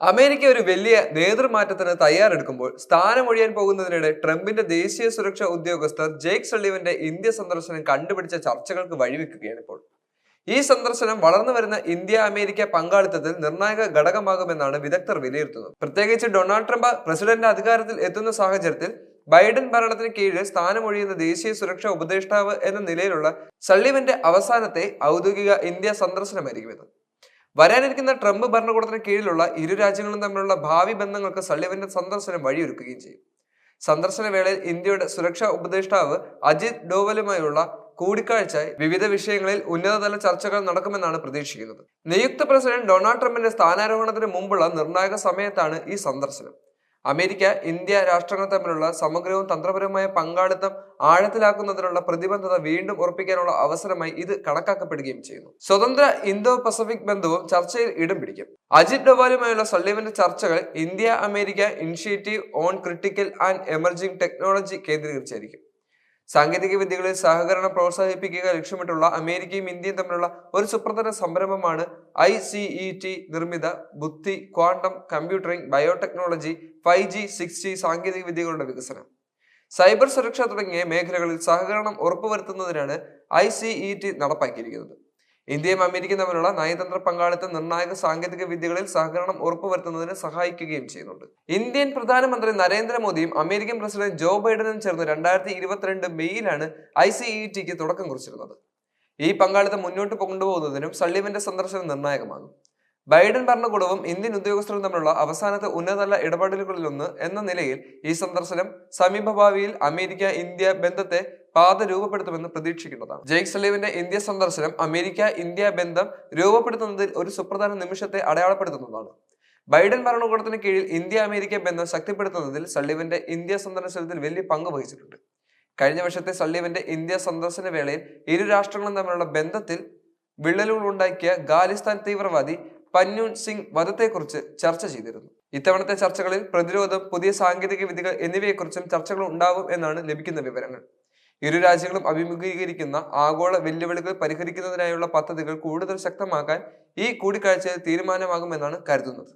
America ഒരു വലിയ നേതൃമാറ്റത്തിന് തയ്യാറെടുക്കുമ്പോൾ സ്ഥാനമൊഴിയാൻ പോകുന്നതിനിടെ ട്രംപിന്റെ ദേശീയ സുരക്ഷാ ഉദ്യോഗസ്ഥർ ജേക്ക് സള്ളിവന്റെ ഇന്ത്യ സന്ദർശനം കണ്ടുപിടിച്ച ചർച്ചകൾക്ക് വഴിവെക്കുകയാണ് ഇപ്പോൾ. ഈ സന്ദർശനം വളർന്നു വരുന്ന ഇന്ത്യ അമേരിക്ക പങ്കാളിത്തത്തിൽ നിർണായക ഘടകമാകുമെന്നാണ് വിദഗ്ധർ വിലയിരുത്തുന്നത്. പ്രത്യേകിച്ച് ഡൊണാൾഡ് ട്രംപ് പ്രസിഡന്റ് അധികാരത്തിൽ എത്തുന്ന സാഹചര്യത്തിൽ ബൈഡൻ ഭരണത്തിന് കീഴിൽ സ്ഥാനമൊഴിയുന്ന ദേശീയ സുരക്ഷാ ഉപദേഷ്ടാവ് എന്ന നിലയിലുള്ള സള്ളിവന്റെ അവസാനത്തെ ഔദ്യോഗിക ഇന്ത്യ സന്ദർശനമായിരിക്കും ഇത്. വരാനിരിക്കുന്ന ട്രംപ് ഭരണകൂടത്തിന് കീഴിലുള്ള ഇരു രാജ്യങ്ങളും തമ്മിലുള്ള ഭാവി ബന്ധങ്ങൾക്ക് സള്ളിവന്റെ സന്ദർശനം വഴിയൊരുക്കുകയും ചെയ്യും. സന്ദർശന വേളയിൽ ഇന്ത്യയുടെ സുരക്ഷാ ഉപദേഷ്ടാവ് അജിത് ഡോവലുമായുള്ള കൂടിക്കാഴ്ച വിവിധ വിഷയങ്ങളിൽ ഉന്നതതല ചർച്ചകൾ നടക്കുമെന്നാണ് പ്രതീക്ഷിക്കുന്നത്. നിയുക്ത പ്രസിഡന്റ് ഡൊണാൾഡ് ട്രംപിന്റെ സ്ഥാനാരോഹണത്തിന് മുമ്പുള്ള നിർണായക സമയത്താണ് ഈ സന്ദർശനം. അമേരിക്ക ഇന്ത്യ രാഷ്ട്രങ്ങൾ തമ്മിലുള്ള സമഗ്രവും തന്ത്രപരവുമായ പങ്കാളിത്തം ആഴത്തിലാക്കുന്നതിനുള്ള പ്രതിബദ്ധത വീണ്ടും ഉറപ്പിക്കാനുള്ള അവസരമായി ഇത് കണക്കാക്കപ്പെടുകയും ചെയ്യുന്നു. സ്വതന്ത്ര ഇന്തോ പസഫിക് ബന്ധവും ചർച്ചയിൽ ഇടം പിടിക്കും. അജിത് ഡോവാലുമായുള്ള സള്ളിവന്റെ ചർച്ചകൾ India America initiative on critical and emerging technology കേന്ദ്രീകരിച്ചായിരിക്കും. സാങ്കേതിക വിദ്യകളിൽ സഹകരണം പ്രോത്സാഹിപ്പിക്കുക ലക്ഷ്യമിട്ടുള്ള അമേരിക്കയും ഇന്ത്യയും തമ്മിലുള്ള ഒരു സുപ്രധാന സംരംഭമാണ് ഐ സി ഇ ടി നിർമ്മിത ബുദ്ധി quantum computing biotechnology five G six G സാങ്കേതിക വിദ്യകളുടെ വികസനം. സൈബർ സുരക്ഷ തുടങ്ങിയ മേഖലകളിൽ സഹകരണം ഉറപ്പുവരുത്തുന്നതിനാണ് ഐ സി ഇ ടി നടപ്പാക്കിയിരിക്കുന്നത്. ഇന്ത്യയും അമേരിക്കയും തമ്മിലുള്ള നയതന്ത്ര പങ്കാളിത്തം നിർണായക സാങ്കേതിക വിദ്യകളിൽ സഹകരണം ഉറപ്പുവരുത്തുന്നതിന് സഹായിക്കുകയും ചെയ്യുന്നുണ്ട്. ഇന്ത്യൻ പ്രധാനമന്ത്രി നരേന്ദ്രമോദിയും അമേരിക്കൻ പ്രസിഡന്റ് ജോ ബൈഡനും ചേർന്ന് രണ്ടായിരത്തി ഇരുപത്തിരണ്ട് മെയ്യിലാണ് ഐ സി ഇ ടിക്ക് തുടക്കം കുറിച്ചിരുന്നത്. ഈ പങ്കാളിത്തം മുന്നോട്ട് കൊണ്ടുപോകുന്നതിനും സള്ളിവന്റെ സന്ദർശനം നിർണായകമാകും. ബൈഡൻ ഭരണകൂടവും ഇന്ത്യൻ ഉദ്യോഗസ്ഥരും തമ്മിലുള്ള അവസാനത്തെ ഉന്നതതല ഇടപെടലുകളിലൊന്ന് എന്ന നിലയിൽ ഈ സന്ദർശനം സമീപഭാവിയിൽ അമേരിക്ക ഇന്ത്യ ബന്ധത്തെ പാത രൂപപ്പെടുത്തുമെന്ന് പ്രതീക്ഷിക്കുന്നതാണ്. ജെയ്ക് സലീവിന്റെ ഇന്ത്യ സന്ദർശനം അമേരിക്ക ഇന്ത്യ ബന്ധം രൂപപ്പെടുത്തുന്നതിൽ ഒരു സുപ്രധാന നിമിഷത്തെ അടയാളപ്പെടുത്തുന്നതാണ്. ബൈഡൻ ഭരണകൂടത്തിന് കീഴിൽ ഇന്ത്യ അമേരിക്ക ബന്ധം ശക്തിപ്പെടുത്തുന്നതിൽ സള്ളിവന്റെ ഇന്ത്യ സന്ദർശനത്തിൽ വലിയ പങ്ക് വഹിച്ചിട്ടുണ്ട്. കഴിഞ്ഞ വർഷത്തെ സള്ളിവന്റെ ഇന്ത്യ സന്ദർശന വേളയിൽ ഇരു രാഷ്ട്രങ്ങളും തമ്മിലുള്ള ബന്ധത്തിൽ വിള്ളലുകൾ ഉണ്ടാക്കിയ ഖാലിസ്ഥാൻ തീവ്രവാദി പന്നു സിംഗ് വധത്തെക്കുറിച്ച് ചർച്ച ചെയ്തിരുന്നു. ഇത്തവണത്തെ ചർച്ചകളിൽ പ്രതിരോധം പുതിയ സാങ്കേതിക വിദ്യകൾ എന്നിവയെക്കുറിച്ചും ചർച്ചകൾ ഉണ്ടാവും എന്നാണ് ലഭിക്കുന്ന വിവരങ്ങൾ. ഇരു രാജ്യങ്ങളും അഭിമുഖീകരിക്കുന്ന ആഗോള വെല്ലുവിളികൾ പരിഹരിക്കുന്നതിനായുള്ള പദ്ധതികൾ കൂടുതൽ ശക്തമാക്കാൻ ഈ കൂടിക്കാഴ്ചയിൽ തീരുമാനമാകുമെന്നാണ് കരുതുന്നത്.